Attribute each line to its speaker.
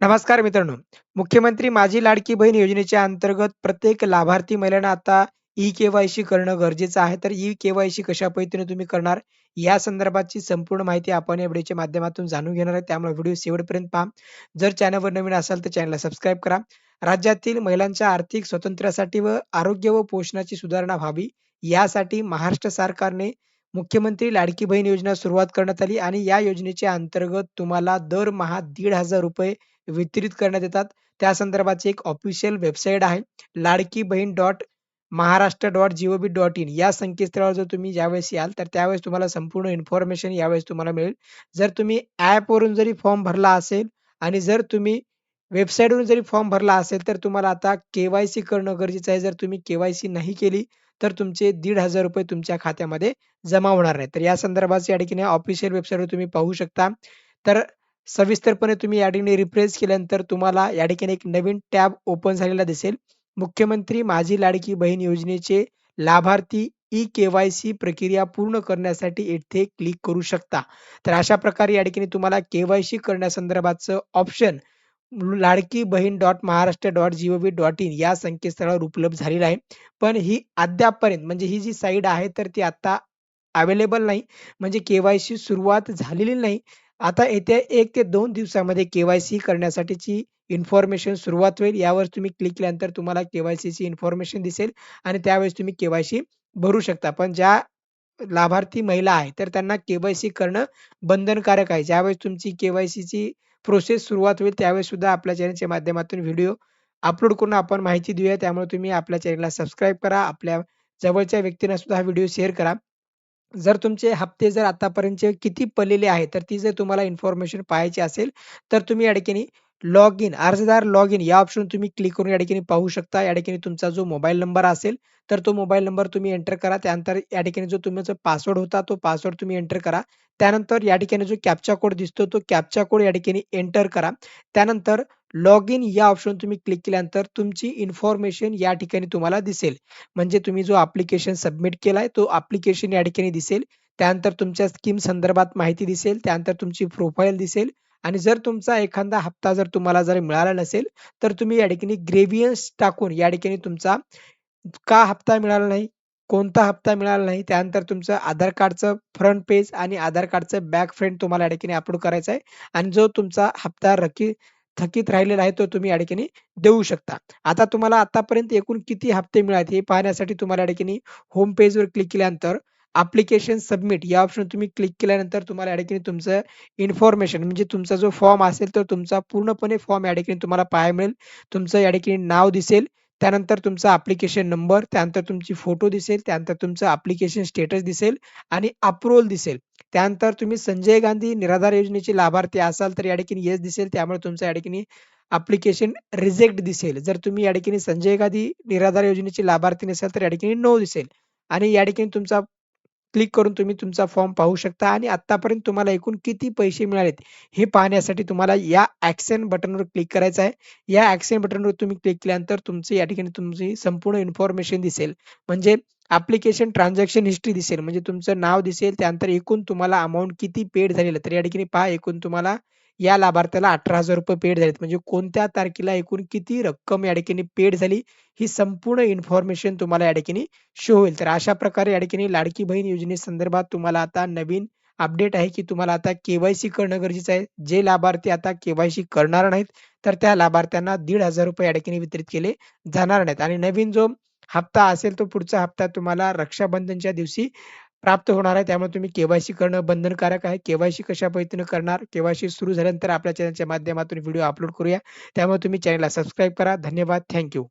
Speaker 1: नमस्कार मित्रांनो. मुख्यमंत्री माझी लाडकी बहीण योजनेच्या अंतर्गत प्रत्येक लाभार्थी महिलांना आता ई केवायसी करणं गरजेचं आहे. तर ई केवायसी कशा पद्धतीने तुम्ही करणार, या संदर्भातची संपूर्ण माहिती आपण या व्हिडिओच्या माध्यमातून जाणून घेणार आहे. त्यामुळे व्हिडिओ शेवटपर्यंत पहा. जर चॅनलवर नवीन असाल तर चॅनलला सबस्क्राईब करा. राज्यातील महिलांच्या आर्थिक स्वातंत्र्यासाठी व आरोग्य व पोषणाची सुधारणा व्हावी, यासाठी महाराष्ट्र सरकारने मुख्यमंत्री लाडकी बहीण योजना सुरुवात करण्यात आली आणि या योजनेच्या अंतर्गत तुम्हाला दरमहा ₹1,500 वितरित करण्यात येतात. त्या संदर्भाची एक ऑफिशियल वेबसाईट आहे. Ladki Bahin dot Maharashtra dot G O V dot in या संकेतस्थळावर जर तुम्ही ज्यावेळेस याल, तर त्यावेळेस तुम्हाला संपूर्ण इन्फॉर्मेशन यावेळेस तुम्हाला मिळेल. जर तुम्ही ॲपवरून जरी फॉर्म भरला असेल आणि जर तुम्ही वेबसाईटवरून जरी फॉर्म भरला असेल, तर तुम्हाला आता के-वाय-सी करणं गरजेचं आहे. जर तुम्ही के-वाय-सी नाही केली, तर तुमचे ₹1,500 तुमच्या खात्यामध्ये जमा होणार नाही तर या संदर्भाची या ठिकाणी ऑफिशियल वेबसाईटवर तुम्ही पाहू शकता. तर सविस्तरपणे तुम्ही या ठिकाणी रिफ्रेश केल्यानंतर तुम्हाला या ठिकाणी एक नवीन टॅब ओपन झालेला दिसेल. मुख्यमंत्री माझी लाडकी बहीण योजनेचे लाभार्थी ई-के-वाय-सी प्रक्रिया पूर्ण करण्यासाठी येथे क्लिक करू शकता. तर अशा प्रकारे या ठिकाणी तुम्हाला K Y C option Ladki Bahin dot Maharashtra dot G O V dot in या संकेतस्थळावर उपलब्ध झालेलं आहे. पण ही अद्यापपर्यंत म्हणजे ही जी साईट आहे, तर ती आता अवेलेबल नाही. म्हणजे के-वाय-सी सुरुवात झालेली नाही. आता येत्या एक ते दोन दिवसामध्ये के-वाय-सी करण्यासाठीची इन्फॉर्मेशन सुरुवात होईल. यावर तुम्ही क्लिक केल्यानंतर तुम्हाला के-वाय-सीची इन्फॉर्मेशन दिसेल आणि त्यावेळेस तुम्ही के-वाय-सी भरू शकता. पण ज्या लाभार्थी महिला आहे तर त्यांना के-वाय-सी करणं बंधनकारक आहे. ज्यावेळेस तुमची के-वाय-सीची प्रोसेस सुरुवात होईल, त्यावेळेस सुद्धा आपल्या चॅनलच्या माध्यमातून व्हिडिओ अपलोड करून आपण माहिती देऊया. त्यामुळे तुम्ही आपल्या चॅनलला सबस्क्राईब करा. आपल्या जवळच्या व्यक्तींना सुद्धा हा व्हिडिओ शेअर करा. जर तुमचे हप्ते जर आतापर्यंतचे किती पडलेले आहेत, तर ती जर तुम्हाला इन्फॉर्मेशन पाहायची असेल, तर तुम्ही या ठिकाणी लॉग इन अर्जदार लॉग इन या ऑप्शन तुम्ही क्लिक करून या ठिकाणी पाहू शकता. या ठिकाणी तुमचा जो मोबाईल नंबर असेल, तर तो मोबाईल नंबर तुम्ही एंटर करा. त्यानंतर या ठिकाणी जो तुमचा पासवर्ड होता, तो पासवर्ड तुम्ही एंटर करा. त्यानंतर या ठिकाणी जो कॅप्चा कोड दिसतो, तो कॅप्चा कोड या ठिकाणी एंटर करा. त्यानंतर लॉग इन या ऑप्शन तुम्ही क्लिक केल्यानंतर तुमची इन्फॉर्मेशन या ठिकाणी तुम्हाला दिसेल. म्हणजे तुम्ही जो अप्लिकेशन सबमिट केलाय, तो अप्लिकेशन या ठिकाणी दिसेल. त्यानंतर तुमच्या स्कीम संदर्भात माहिती दिसेल. त्यानंतर तुमची प्रोफाईल दिसेल आणि जर तुमचा एखादा हप्ता जर तुम्हाला जर मिळाला नसेल, तर तुम्ही या ठिकाणी ग्रेव्हियन्स टाकून या ठिकाणी तुमचा का हप्ता मिळाला नाही, कोणता हप्ता मिळाला नाही, त्यानंतर तुमचं आधार कार्डचं फ्रंट पेज आणि आधार कार्डचं बॅक फ्रंट तुम्हाला या ठिकाणी अपलोड करायचा आहे आणि जो तुमचा हप्ता रकी थकीत राहिलेला आहे, तो तुम्ही या ठिकाणी देऊ शकता. आता तुम्हाला आतापर्यंत एकूण किती हप्ते मिळाले हे पाहण्यासाठी तुम्हाला या ठिकाणी होम पेजवर क्लिक केल्यानंतर अप्लिकेशन सबमिट या ऑप्शन तुम्ही क्लिक केल्यानंतर तुम्हाला या ठिकाणी तुमचं इन्फॉर्मेशन म्हणजे तुमचा जो फॉर्म असेल, तर तुमचा पूर्णपणे फॉर्म या ठिकाणी तुम्हाला पाहायला मिळेल. तुमचं या ठिकाणी नाव दिसेल. त्यानंतर तुमचा ॲप्लिकेशन नंबर, त्यानंतर तुमची फोटो दिसेल, त्यानंतर तुमचं ॲप्लिकेशन स्टेटस दिसेल आणि अप्रूव्हल दिसेल. त्यानंतर तुम्ही संजय गांधी निराधार योजनेचे लाभार्थी असाल, तर या ठिकाणी येस दिसेल. त्यामुळे तुमचं या ठिकाणी ॲप्लिकेशन रिजेक्ट दिसेल. जर तुम्ही या ठिकाणी संजय गांधी निराधार योजनेचे लाभार्थी नसाल, तर या ठिकाणी नो दिसेल आणि या ठिकाणी तुमचा क्लिक करून तुम्ही तुमचा फॉर्म पाहू शकता आणि आतापर्यंत तुम्हाला एकूण किती पैसे मिळालेत, हे पाहण्यासाठी तुम्हाला या ॲक्शन बटनवर क्लिक करायचं आहे. या ॲक्शन बटनवर तुम्ही क्लिक केल्यानंतर तुमची या ठिकाणी तुमची संपूर्ण इन्फॉर्मेशन दिसेल. म्हणजे ऍप्लिकेशन ट्रान्झॅक्शन हिस्ट्री दिसेल. म्हणजे तुमचं नाव दिसेल. त्यानंतर एकूण तुम्हाला अमाऊंट किती पेड झालेलं तर या ठिकाणी पहा एकूण तुम्हाला या लाभार्थ्याला ₹18,000 पेड झालेत. म्हणजे कोणत्या तारखेला एकूण किती रक्कम या ठिकाणी पेड झाली, ही संपूर्ण इन्फॉर्मेशन तुम्हाला या ठिकाणी शो होईल. तर अशा प्रकारे या ठिकाणी लाडकी बहीण योजनेसंदर्भात तुम्हाला आता नवीन अपडेट आहे, की तुम्हाला आता केवायसी करणं गरजेचं आहे. जे लाभार्थी आता केवायसी करणार नाहीत, तर त्या लाभार्थ्यांना ₹1,500 या ठिकाणी वितरित केले जाणार नाहीत आणि नवीन जो हप्ता असेल, तो पुढचा हप्ता तुम्हाला रक्षाबंधनच्या दिवशी प्राप्त होणार आहे. त्यामुळे तुम्ही केवायसी करणं बंधनकारक आहे. केवायसी कशा पद्धतीने करणार, केवायसी सुरू झाल्यानंतर आपल्या चॅनलच्या माध्यमातून व्हिडिओ अपलोड करूया. त्यामुळे तुम्ही चॅनलला सबस्क्राईब करा. धन्यवाद. Thank you.